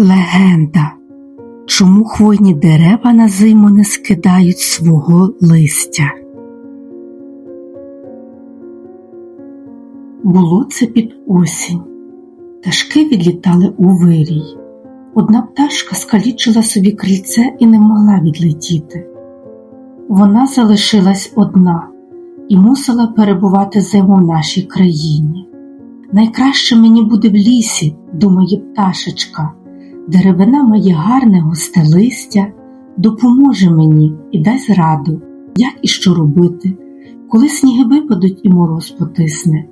Легенда. Чому хвойні дерева на зиму не скидають свого листя? Було це під осінь. Пташки відлітали у вирій. Одна пташка скалічила собі крильце і не могла відлетіти. Вона залишилась одна і мусила перебувати зиму в нашій країні. Найкраще мені буде в лісі, думає пташечка. Деревина має гарне густе листя, допоможе мені і дасть раду, як і що робити. Коли сніги випадуть і мороз потисне,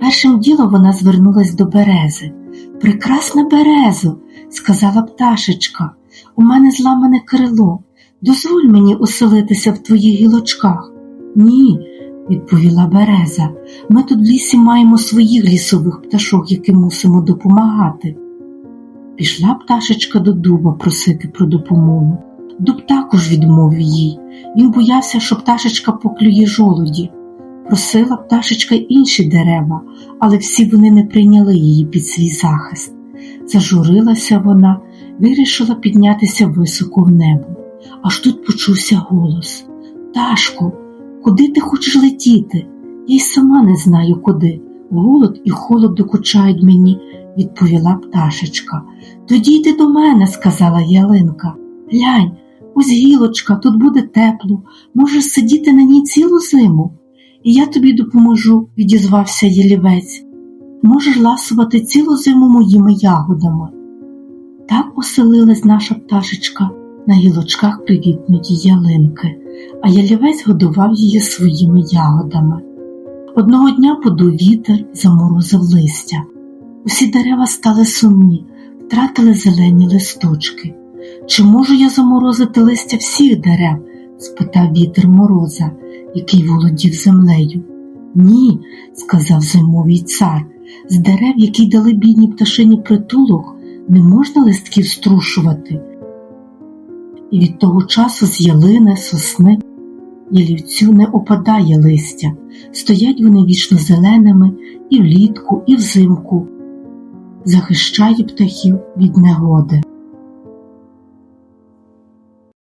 першим ділом вона звернулась до берези. Прекрасна березо, сказала пташечка, у мене зламане крило. Дозволь мені оселитися в твоїх гілочках. Ні, відповіла береза. Ми тут в лісі маємо своїх лісових пташок, яким мусимо допомагати. Пішла пташечка до дуба просити про допомогу. Дуб також відмовив їй. Він боявся, що пташечка поклює жолоді. Просила пташечка інші дерева, але всі вони не прийняли її під свій захист. Зажурилася вона, вирішила піднятися високо в небо. Аж тут почувся голос Пташко, куди ти хочеш летіти? Я й сама не знаю куди. Голод і холод докучають мені, відповіла пташечка. Тоді йди до мене, сказала ялинка. Глянь, ось гілочка, тут буде тепло, можеш сидіти на ній цілу зиму. І я тобі допоможу, відізвався ялівець. Можеш ласувати цілу зиму моїми ягодами. Так оселилась наша пташечка на гілочках привітної ялинки, а ялівець годував її своїми ягодами. Одного дня подув вітер, заморозив листя. Усі дерева стали сумні, втратили зелені листочки. Чи можу я заморозити листя всіх дерев? спитав вітер мороза, який володів землею. Ні, сказав зимовий цар, з дерев, які дали бідній пташині притулок, не можна листків струшувати. І від того часу з ялини, сосни, ялівцю не опадає листя, стоять вони вічно зеленими і влітку, і взимку, захищають птахів від негоди.